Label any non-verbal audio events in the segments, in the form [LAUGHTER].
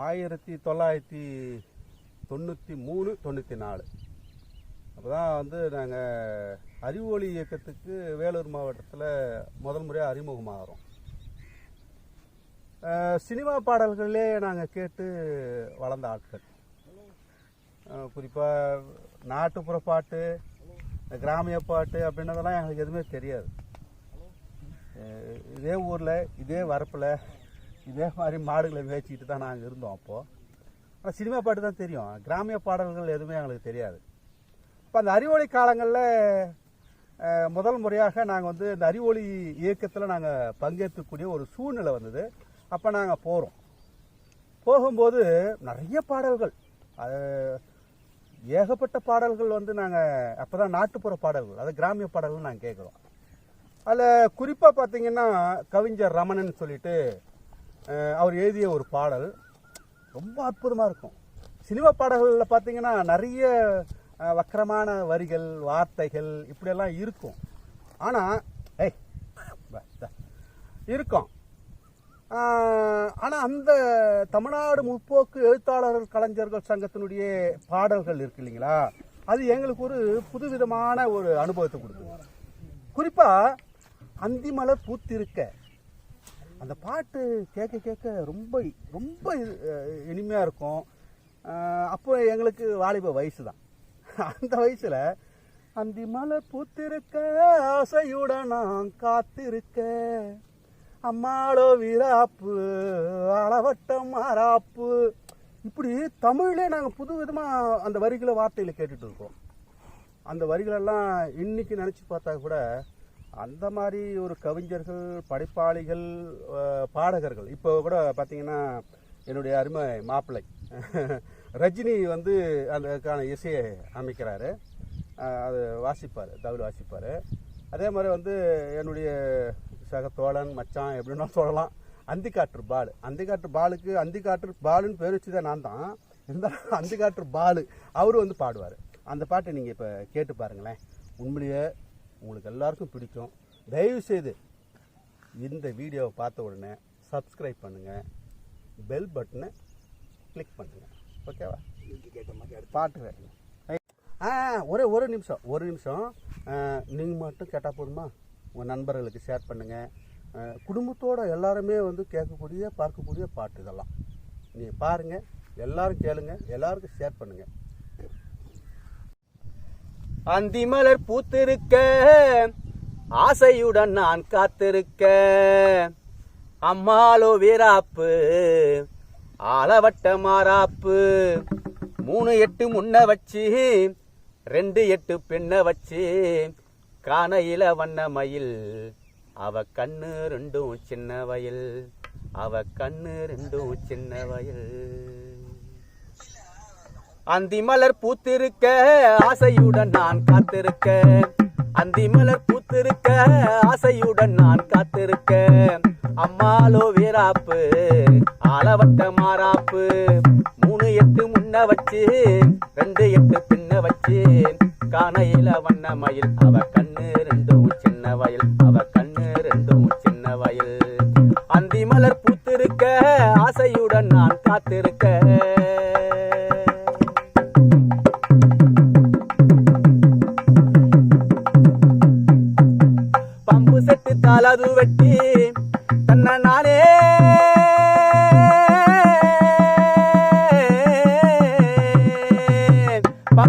ஆயிரத்தி தொள்ளாயிரத்தி தொண்ணூற்றி மூணு தொண்ணூற்றி நாலு. அப்போ தான் வந்து நாங்கள் அறிவொளி இயக்கத்துக்கு வேலூர் மாவட்டத்தில் முதல் முறையாக அறிமுகமாகிறோம். சினிமா பாடல்களே நாங்கள் கேட்டு வளர்ந்த ஆட்கள். குறிப்பாக நாட்டுப்புற பாட்டு கிராமிய பாட்டு அப்படின்னதெல்லாம் எங்களுக்கு எதுவுமே தெரியாது. இதே ஊரில் இதே வரப்பில் இதே மாதிரி மாடுகளை மேய்ச்சிக்கிட்டு தான் நாங்கள் இருந்தோம் அப்போது ஆனால் சினிமா பாட்டு தான் தெரியும். கிராமிய பாடல்கள் எதுவுமே எங்களுக்கு தெரியாது. இப்போ அந்த அறிவொளி காலங்களில் முதல் முறையாக நாங்கள் வந்து இந்த அறிவொளி இயக்கத்தில் நாங்கள் பங்கேற்கக்கூடிய ஒரு சூழ்நிலை வந்தது. அப்போ நாங்கள் போகிறோம் போகும்போது நிறைய பாடல்கள் அது ஏகப்பட்ட பாடல்கள் வந்து நாங்கள் அப்போ தான் நாட்டுப்புற பாடல்கள் அதாவது கிராமிய பாடல்கள் நாங்கள் கேட்குறோம் அதில் குறிப்பாக பார்த்தீங்கன்னா கவிஞர் ரமணன் சொல்லிட்டு அவர் எழுதிய ஒரு பாடல் ரொம்ப அற்புதமாக இருக்கும். சினிமா பாடல்களில் பார்த்தீங்கன்னா நிறைய வக்கரமான வரிகள் வார்த்தைகள் இப்படியெல்லாம் இருக்கும். ஆனால் ஏய் இருக்கும். ஆனால் அந்த தமிழ்நாடு முற்போக்கு எழுத்தாளர்கள் கலைஞர்கள் சங்கத்தினுடைய பாடல்கள் இருக்கு இல்லைங்களா? அது எங்களுக்கு ஒரு புதுவிதமான ஒரு அனுபவத்தை கொடுக்கும் குறிப்பாக அந்திமலர் பூத்திருக்க. அந்த பாட்டு கேட்க கேட்க ரொம்ப ரொம்ப இனிமையாக இருக்கும். அப்போ எங்களுக்கு வாலிப வயசு தான் அந்த வயசில் அந்தி மலை பூத்திருக்க ஆசையுடன் நான் காத்திருக்க. அம்மாளோ விராப்பு அளவட்ட மாறாப்பு. இப்படி தமிழ்லே நாங்கள் புது விதமாக அந்த வரிகளை வார்த்தையில் கேட்டுட்டு இருக்கோம். அந்த வரிகளெல்லாம் இன்னைக்கு நினச்சி பார்த்தா கூட அந்த மாதிரி ஒரு கவிஞர்கள் படைப்பாளிகள் பாடகர்கள். இப்போ கூட பார்த்தீங்கன்னா என்னுடைய அருமை மாப்பிள்ளை. [LAUGHS] ரஜினி வந்து அதுக்கான இசையை அமைக்கிறாரு. அது வாசிப்பார் தவில் வாசிப்பார். அதே மாதிரி வந்து என்னுடைய சக தோழன் மச்சான் எப்படின்னா சொல்லலாம். அந்திக்காற்று பால். அந்திக்காற்று பாலுக்கு அந்திக்காற்று பாலுன்னு பேர் வச்சுதான் நான் தான். இருந்தாலும் அந்திக்காற்று பாலு அவரு வந்து பாடுவார். அந்த பாட்டை நீங்கள் இப்போ கேட்டு பாருங்களேன். உண்மையிலேயே உங்களுக்கு எல்லாருக்கும் பிடிக்கும். தயவு செய்து இந்த வீடியோவை பார்த்த உடனே சப்ஸ்கிரைப் பண்ணுங்கள் பெல் பட்டனை கிளிக் பண்ணுங்கள் ஓகேவா பாட்டு கேட்டுங்க ஆ ஒரே ஒரு நிமிஷம் ஒரு நிமிஷம். நீங்கள் மட்டும் கேட்டால் போதுமா? உங்கள் நண்பர்களுக்கு ஷேர் பண்ணுங்கள் குடும்பத்தோடு எல்லாருமே வந்து கேட்கக்கூடிய பார்க்கக்கூடிய பாட்டு இதெல்லாம். நீங்கள் பாருங்கள் எல்லாரும் கேளுங்கள் எல்லாருக்கும் ஷேர் பண்ணுங்கள் அந்திமலர் பூத்திருக்க. ஆசையுடன் நான் காத்திருக்க. அம்மாளோ வீராப்பு ஆளவட்ட மாறாப்பு. மூணு எட்டு முன்ன வச்சு ரெண்டு எட்டு பின்ன வச்சு காணையில வண்ண மயில். அவ கண்ணு ரெண்டும் சின்ன வயல். அவ கண்ணு ரெண்டும் சின்ன வயல். அந்தி மலர் பூத்திருக்க ஆசையுடன் நான் காத்திருக்க. அந்தி மலர் பூத்திருக்க ஆசையுடன் நான் காத்திருக்க. அம்மாலோ வீராப்பு ஆலவட்ட மாறாப்பு. மூணு எட்டு முன்ன வச்சு ரெண்டு எட்டு பின்ன வச்சு காணையில வண்ண மயில் அவ கண்ணு ரெண்டும் சின்ன வயல் அவ கண்ணு ரெண்டும் சின்ன வயல். அந்தி மலர் பூத்திருக்க ஆசையுடன் நான் காத்திருக்க.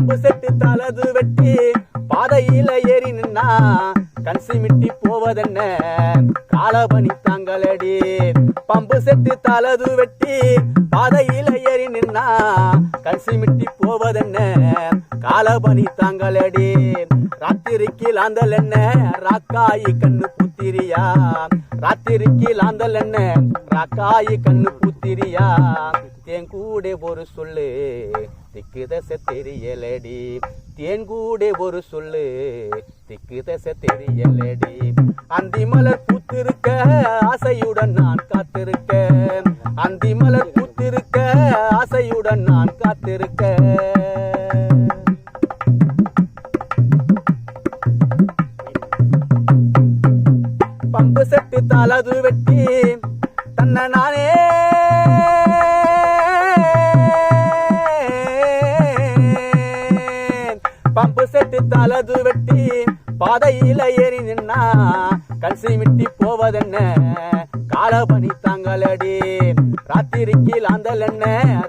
பம்பு செட்டு தலது வெட்டி பாதையில ஏறி நின்னா கன்சி மிட்டி போவதென்ன? காலபணி தாங்களடி. பம்பு செட்டு தலது வெட்டி பாதையில ஏறி நின்னா கன்சி மிட்டி போவதென்ன? காலபணி தாங்களடி. ராத்திரிக்கு லாந்தல் என்ன? ராக்காயி கண்ணு புத்திரியா? ராத்திரிக்கு லாந்தல் என்ன? ராக்காயி கண்ணு புத்திரியா? தேன் கூட ஒரு சொல்லு. திக்கு தசை தெரியலடி. தேன் கூட ஒரு சொல்லு. திக்கு தசை தெரியலடி. அந்தி மலர் பூத்திருக்க ஆசையுடன் நான் காத்திருக்க அந்தி மலர் பூத்திருக்க ஆசையுடன் நான் காத்திருக்க பம்பு செட்டு தலது வெட்டி தன்னை நானே வெட்டு தலது வெட்டி பாதையில ஏறி நின்னா கல்சி மிட்டி போவதென்ன? காலபணி தாங்களடி ராத்திரிக்கு லாந்தல் என்ன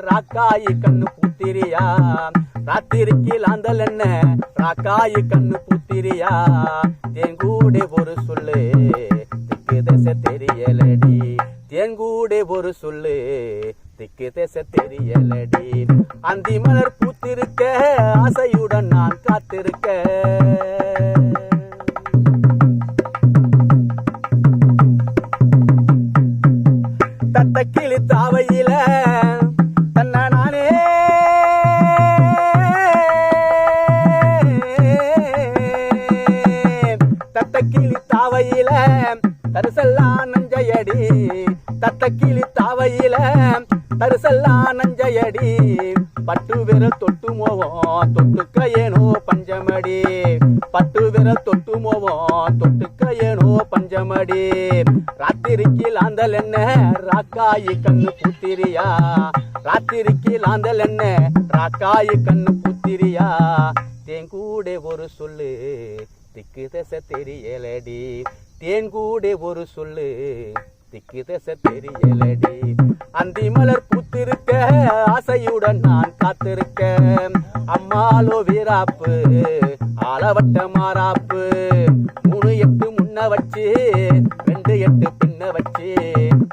ராக்காயி கண்ணு பூத்திரியா? ராத்திரிக்கு லாந்தல் என்ன ராக்காயி கண்ணு பூத்திரியா? தேங்கூடே ஒரு சொல்லு திக்கு தசை தெரியலடி. தேங்கூடே ஒரு சொல்லு திக்கு தசை தெரியலடி. அந்தி மலர் பூத்திருக்க ஆசையுடன் நான் காத்திருக்க தத்த கிளி தாவையில தன்ன நானே. தத்த கிளி தாவையில தரிசல்லா நஞ்சையடி. தத்த கிளி தாவையில தரிசல்லா நஞ்சையடி. பட்டு விரல் தொட்டு மோவோம் தொட்டுக்க ஏனோ பஞ்சமடி. பட்டு விரல் தொட்டு மோவோம் தொட்டுக்க ஏனோ பஞ்சமடி. ராத்திரிக்கு லாந்தல் என்ன? ராக்காயி கண்ணு பூத்திரியா? ராத்திரிக்கு லாந்தல் என்ன? ராக்காயி கண்ணு பூத்திரியா? தேங்கூடே ஒரு சொல்லு திக்கு தச தெரியலடி. தேன்கூடே ஒரு சொல்லு திக்கு தசை தெரியலடி அந்தி மலர் பூத்திருக்க ஆசையுடன் நான் காத்திருக்க அம்மாலோ வீராப்பு ஆளவட்ட மாறாப்பு. மூணு எட்டு முன்ன வச்சு ரெண்டு எட்டு பின்ன வச்சு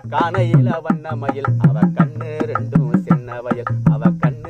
காணையில வண்ண மயில் அவ கண்ணு ரெண்டும் சின்ன வயல் அவ கண்ணு